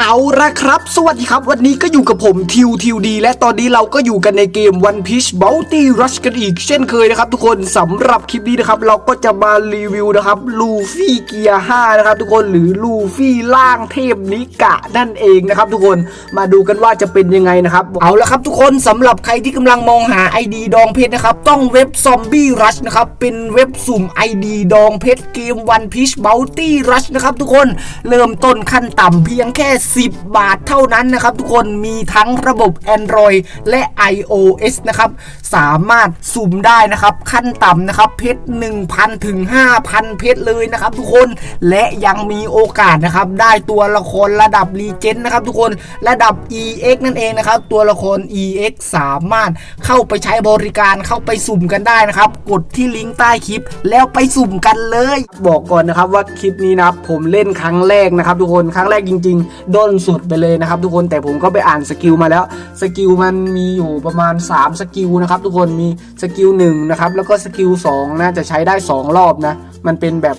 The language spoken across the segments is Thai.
เอาละครับ สวัสดีครับ วันนี้ก็อยู่กับผมทิวทิวดี และตอนนี้เราก็อยู่กันในเกม One Piece Bounty Rush กันอีก เช่นเคยนะครับ ทุกคนสำหรับคลิปนี้นะครับ เราก็จะมารีวิวนะครับลูฟี่เกียร์5นะครับ ทุกคนหรือลูฟี่ล่างเทพนิกะนั่นเองนะครับ ทุกคนมาดูกันว่าจะเป็นยังไงนะครับ เอาละครับทุกคนสำหรับใครที่กำลังมองหา ID ดองเพชรนะครับ ต้องเว็บ Zombie Rush นะครับเป็นเว็บสุ่ม ID ดองเพชรเกม One Piece Bounty Rush นะครับทุกคนเริ่มต้นขั้นต่ำเพียงแค่10 บาทเท่านั้นนะครับ ทุกคนมีทั้งระบบ Android และ iOS นะครับสามารถสุ่มได้นะครับ ขั้นต่ำนะครับเพชร1,000 ถึง 5,000 เพชรเลยนะครับ ทุกคนและยังมีโอกาสนะครับได้ตัวละครระดับรีเจนนะครับ ทุกคนระดับ EX นั่นเองนะครับ ตัวละคร EX สามารถเข้าไปใช้บริการเข้าไปสุ่มกันได้นะครับ กดที่ลิงก์ใต้คลิป แล้วไปสุ่มกันเลย บอกก่อนนะครับว่าคลิปนี้นะครับผมเล่นครั้งแรกนะครับ ทุกคนครั้งแรกจริง ๆ ด้นสุดไปเลยนะครับ ทุกคนแต่ผมก็ไปอ่านสกิลมาแล้วสกิลมันมีอยู่ประมาณ 3 สกิลนะครับทุกคนมีสกิล1นะครับแล้วก็สกิล2นะจะใช้ได้ 2 รอบนะ มันเป็นแบบ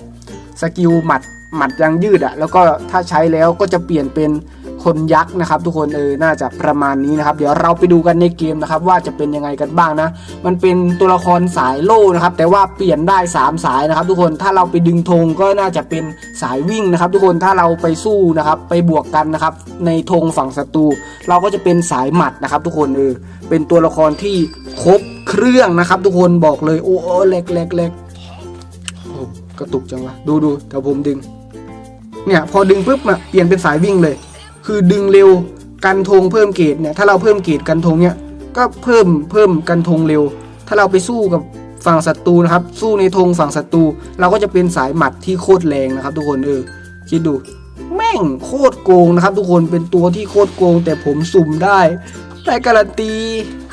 สกิลหมัดหมัดยังยืดอะแล้วก็ถ้าใช้แล้วก็จะเปลี่ยนเป็น คนยักษ์นะครับ ทุกคนเออน่าจะประมาณนี้นะครับ เดี๋ยวเราไปดูกันในเกมนะครับ ว่าจะเป็นยังไงกันบ้างนะ มันเป็นตัวละครสายโล่นะครับ แต่ว่าเปลี่ยนได้ 3 สายนะครับ ทุกคนถ้าเราไปดึงธงก็น่าจะเป็นสายวิ่งนะครับ ทุกคนถ้าเราไปสู้นะครับไปบวกกันนะครับ ในธงฝั่งศัตรูเราก็จะเป็นสายหมัดนะครับ ทุกคนเออเป็นตัวละครที่ครบเครื่องนะครับ ทุกคนบอกเลยโอ้โอ้เล็กเล็กเล็กกระตุกจังวะดูดูเดี๋ยวผมดึง เนี่ยพอดึงปุ๊บเปลี่ยนเป็นสายวิ่งเลย คือดึงเร็วกันธงเพิ่มเกรดเนี่ยถ้าเราเพิ่มเกรดกันธงเนี่ยก็เพิ่มเพิ่มกันธงเร็ว ถ้าเราไปสู้กับฝั่งศัตรูนะครับ สู้ในธงฝั่งศัตรูเราก็จะเป็นสายหมัดที่โคตรแรงนะครับ ทุกคนเออคิดดู แม่งโคตรโกงนะครับ ทุกคนเป็นตัวที่โคตรโกง แต่ผมสุ่มได้ได้การันตี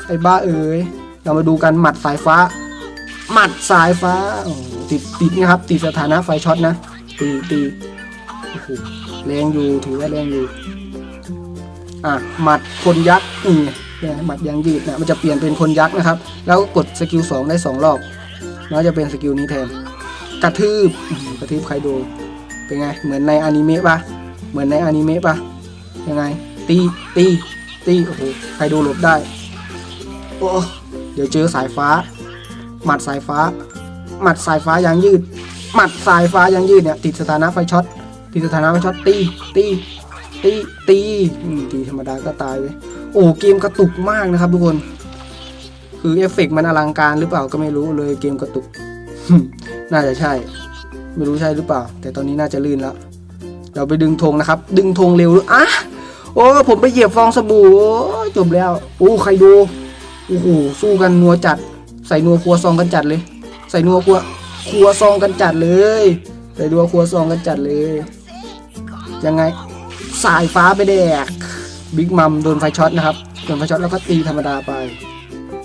ไอ้บ้าเอ๋ยเรามาดูกันหมัดสายฟ้า หมัดสายฟ้าติดติดนะครับ ติดสถานะไฟช็อตนะตีตีโอ้โหแรงอยู่ถือว่าแรงอยู่ อะหมัดคนยักษ์นี่เนี่ยหมัดยางยืดนะมันจะเปลี่ยนเป็นคนยักษ์นะครับ แล้วกดสกิลสองได้สองรอบแล้วจะเป็นสกิลนี้แทน กระทืบอื้อหือกระทืบใครโดเป็นไง เหมือนในอนิเมะปะเหมือนในอนิเมะปะยังไง ตีตีตีโอ้โหใครโดหลบได้โอ้เดี๋ยวเจอสายฟ้า หมัดสายฟ้า หมัดสายฟ้ายางยืด หมัดสายฟ้ายางยืดเนี่ยติดสถานะไฟช็อตติดสถานะไฟช็อตตีตี ตีตีตีธรรมดาก็ตายเลยโอ้เกมกระตุกมากนะครับทุกคน คือเอฟเฟกต์มันอลังการหรือเปล่าก็ไม่รู้เลยเกมกระตุก น่าจะใช่ ไม่รู้ใช่หรือเปล่า แต่ตอนนี้น่าจะลื่นแล้วเราไปดึงธงนะครับ ดึงธงเร็วอะโอ้ผมไปเหยียบฟองสบู่จบแล้วโอ้ใครดูโอ้โหสู้กันนัวจัด ใส่นัวครัวซองกันจัดเลย ใส่นัวครัวครัวซองกันจัดเลย ใส่นัวครัวซองกันจัดเลย ยังไง สายฟ้าไปแดกบิ๊กมัมโดนไฟช็อตนะครับโดนไฟช็อตแล้วก็ตีธรรมดาไป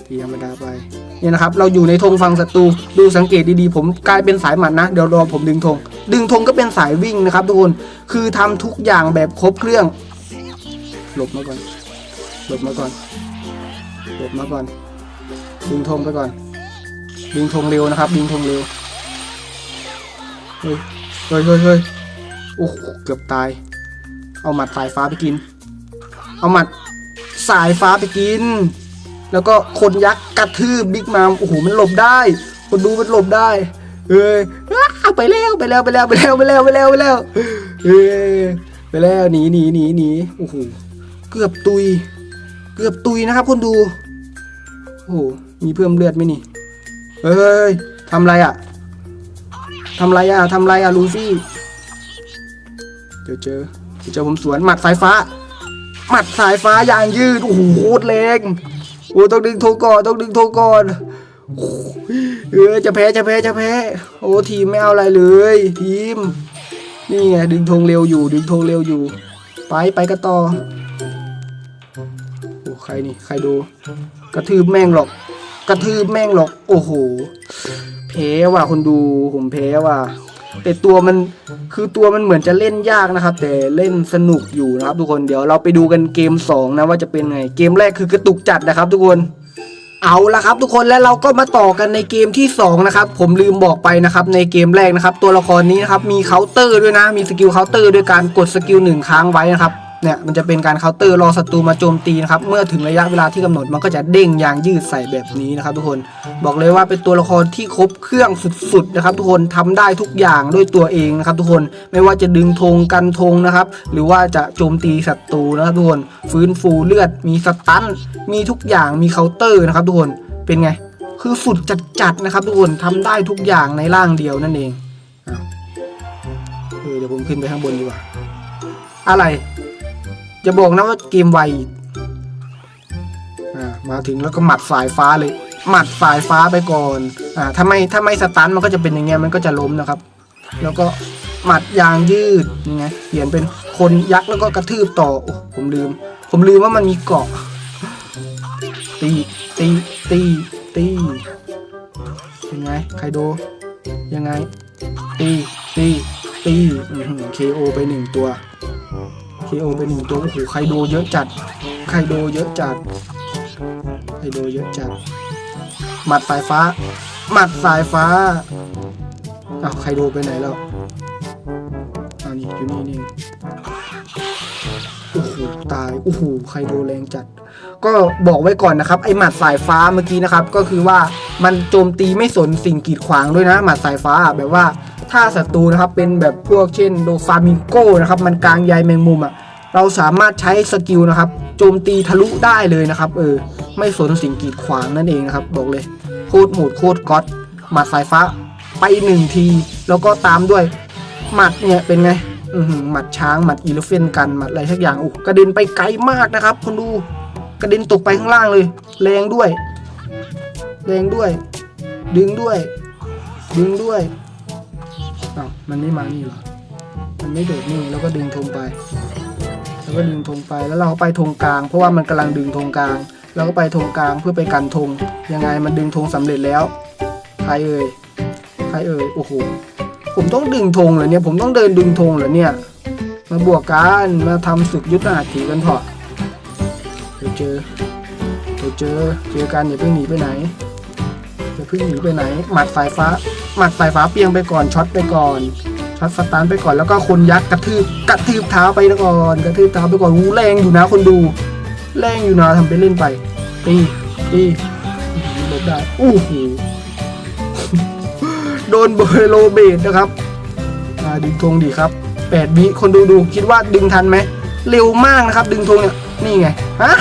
ตีธรรมดาไปเนี่ยนะครับ เราอยู่ในธงฟังศัตรูดูสังเกตดีๆ ผมกลายเป็นสายหมัดนะ เดี๋ยวรอผมดึงธงดึงธงก็เป็นสายวิ่งนะครับทุกคนคือทำทุกอย่างแบบครบเครื่อง หลบมาก่อน หลบมาก่อน หลบมาก่อน ดึงธงไปก่อน ดึงธงเร็วนะครับ ดึงธงเร็วเฮ้ยเฮ้ยเฮ้ยเฮ้ยโอ้โหเกือบตาย เอาหมัดสายฟ้าไปกิน เอาหมัดสายฟ้าไปกิน แล้วก็คนยักษ์กระทืบบิ๊กมามโอ้โหมันหลบได้ คนดูมันหลบได้เฮ้ยอ้าวไปแล้วไปแล้วไปแล้วไปแล้วไปแล้วไปแล้วไปแล้วเฮ้ยไปแล้วหนีหนีหนีหนีโอ้โหเกือบตุย เกือบตุยนะครับ คนดูโอ้โหมีเพิ่มเลือดไหมนี่เฮ้ยทำไรอะทำไรอะทำไรอะลูฟี่เดี๋ยวเจอ เจอผมสวนหมัดสายฟ้า หมัดสายฟ้ายางยืดโอ้โหโคตรแรงโอ้ต้องดึงโทก่อนต้องดึงโทก่อนเออจะแพ้จะแพ้จะแพ้ โอ้ทีมไม่เอาอะไรเลย ทีม นี่ไงดึงธงเร็วอยู่ ดึงธงเร็วอยู่ ไปไปกันต่อโอ้ใครนี่ใครดู กระทืบแม่งหรอก กระทืบแม่งหรอก โอ้โหแพ้ว่ะคนดูผมแพ้ว่ะ แต่ตัวมันคือตัวมันเหมือนจะเล่นยากนะครับ แต่เล่นสนุกอยู่นะครับ ทุกคนเดี๋ยวเราไปดูกันเกม 2 นะว่าจะเป็นไง เกมแรกคือกระตุกจัดนะครับ ทุกคนเอาละครับ ทุกคนและเราก็มาต่อกันในเกมที่ 2 นะครับ ผมลืมบอกไปนะครับ ในเกมแรกนะครับ ตัวละครนี้นะครับมีเคาน์เตอร์ด้วยนะ มีสกิลเคาน์เตอร์ด้วยการกดสกิลหนึ่งค้งไว้นะครับ เนี่ยมันจะเป็นการเคาน์เตอร์รอศัตรูมาโจมตีนะครับเมื่อถึงระยะเวลาที่กำหนดมันก็จะเด้งยางยืดใส่แบบนี้นะครับทุกคนบอกเลยว่าเป็นตัวละครที่ครบเครื่องสุดๆนะครับทุกคนทำได้ทุกอย่างด้วยตัวเองนะครับทุกคนไม่ว่าจะดึงธงกันธงนะครับหรือว่าจะโจมตีศัตรูนะครับทุกคนฟื้นฟูเลือดมีสตันมีทุกอย่างมีเคาน์เตอร์นะครับทุกคนเป็นไงคือสุดจัดๆนะครับทุกคนทำได้ทุกอย่างในร่างเดียวนั่นเองอ้าวเออเดี๋ยวผมขึ้นไปข้างบนดีกว่า อะไร จะบอกนะว่าเกมไวอ่ามาถึงแล้วก็หมัดสายฟ้าเลย หมัดสายฟ้าไปก่อนอ่าถ้าไม่ถ้าไม่สตันมันก็จะเป็นอย่างเงี้ยมันก็จะล้มนะครับ แล้วก็หมัดยางยืดยังไงเปลี่ยนเป็นคนยักษ์แล้วก็กระทืบต่อโอ้ผมลืม ผมลืมว่ามันมีเกาะ ตีตีตีตีเป็นไงไคโดยังไงตีตีตีเคโอไปหนึ่งตัว KO ไปหนึ่งตัวโอ้โหไคโดเยอะจัดไคโดเยอะจัดไคโดเยอะจัด หมัดสายฟ้า หมัดสายฟ้าอ้าวไคโดไปไหนแล้วอ้าวนี่อยู่นี่นี่โอ้โหตายโอ้โหไคโดแรงจัด ก็บอกไว้ก่อนนะครับ ไอหมัดสายฟ้าเมื่อกี้นะครับ ก็คือว่ามันโจมตีไม่สนสิ่งกีดขวางด้วยนะ หมัดสายฟ้าแบบว่า ถ้าศัตรูนะครับเป็นแบบพวกเช่นโดฟามิงโกนะครับมันกลางใยแมงมุมอะเราสามารถใช้สกิลนะครับโจมตีทะลุได้เลยนะครับเออไม่สนสิ่งกีดขวางนั่นเองนะครับบอกเลยโคตรโหมดโคตรก๊อตหมัดสายฟ้าไปหนึ่งที แล้วก็ตามด้วยหมัดเนี่ยเป็นไงหมัดช้างหมัดอีเลฟเฟนกันหมัดอะไรสักอย่างโอ้กระเด็นไปไกลมากนะครับคนดูกระเด็นตกไปข้างล่างเลย แรงด้วย แรงด้วย ดึงด้วย ดึงด้วย อ้าวมันไม่มานี่หรอ มันไม่โดดนี่แล้วก็ดึงธงไป แล้วก็ดึงธงไปแล้วเราไปธงกลาง เพราะว่ามันกำลังดึงธงกลาง เราก็ไปธงกลางเพื่อไปกันธงยังไงมันดึงธงสำเร็จแล้วใครเอ่ยใครเอ่ยโอ้โหผมต้องดึงธงเหรอเนี่ยผมต้องเดินดึงธงเหรอเนี่ย มาบวกกันมาทำศึกยุทธหัตถีกันเถอะเดี๋ยวเจอเดี๋ยวเจอเจอกันอย่าเพิ่งหนีไปไหน อย่าเพิ่งหนีไปไหน หมัดสายฟ้า หมัดสายฟ้าเปียงไปก่อนช็อตไปก่อนช็อตสตาร์ไปก่อนแล้วก็คนยักษ์กระทืบกระทืบเท้าไปก่อนกระทืบเท้าไปก่อนหูแรงอยู่นะคนดู แรงอยู่นะทำไปเล่นไปตีตีหลบได้โอ้โหโดนเบรโลเบดนะครับดึงธงดีครับแปดวิคนดูดูคิดว่าดึงทันไหมเร็วมากนะครับ ดึงธงเนี่ยนี่ไงฮะ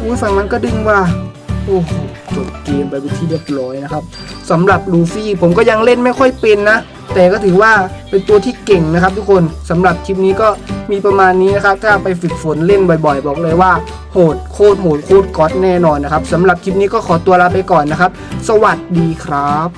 อุ้ยฝั่งนั้นก็ดึงว่าโอ้โห จบเกมไปเป็นที่เรียบร้อยนะครับสำหรับลูฟี่ผมก็ยังเล่นไม่ค่อยเป็นนะ แต่ก็ถือว่าเป็นตัวที่เก่งนะครับ ทุกคนสำหรับคลิปนี้ก็มีประมาณนี้นะครับ ถ้าไปฝึกฝนเล่นบ่อยๆ บอกเลยว่าโหดโคตรโหดโคตรก๊อตแน่นอนนะครับสำหรับคลิปนี้ก็ขอตัวลาไปก่อนนะครับ สวัสดีครับ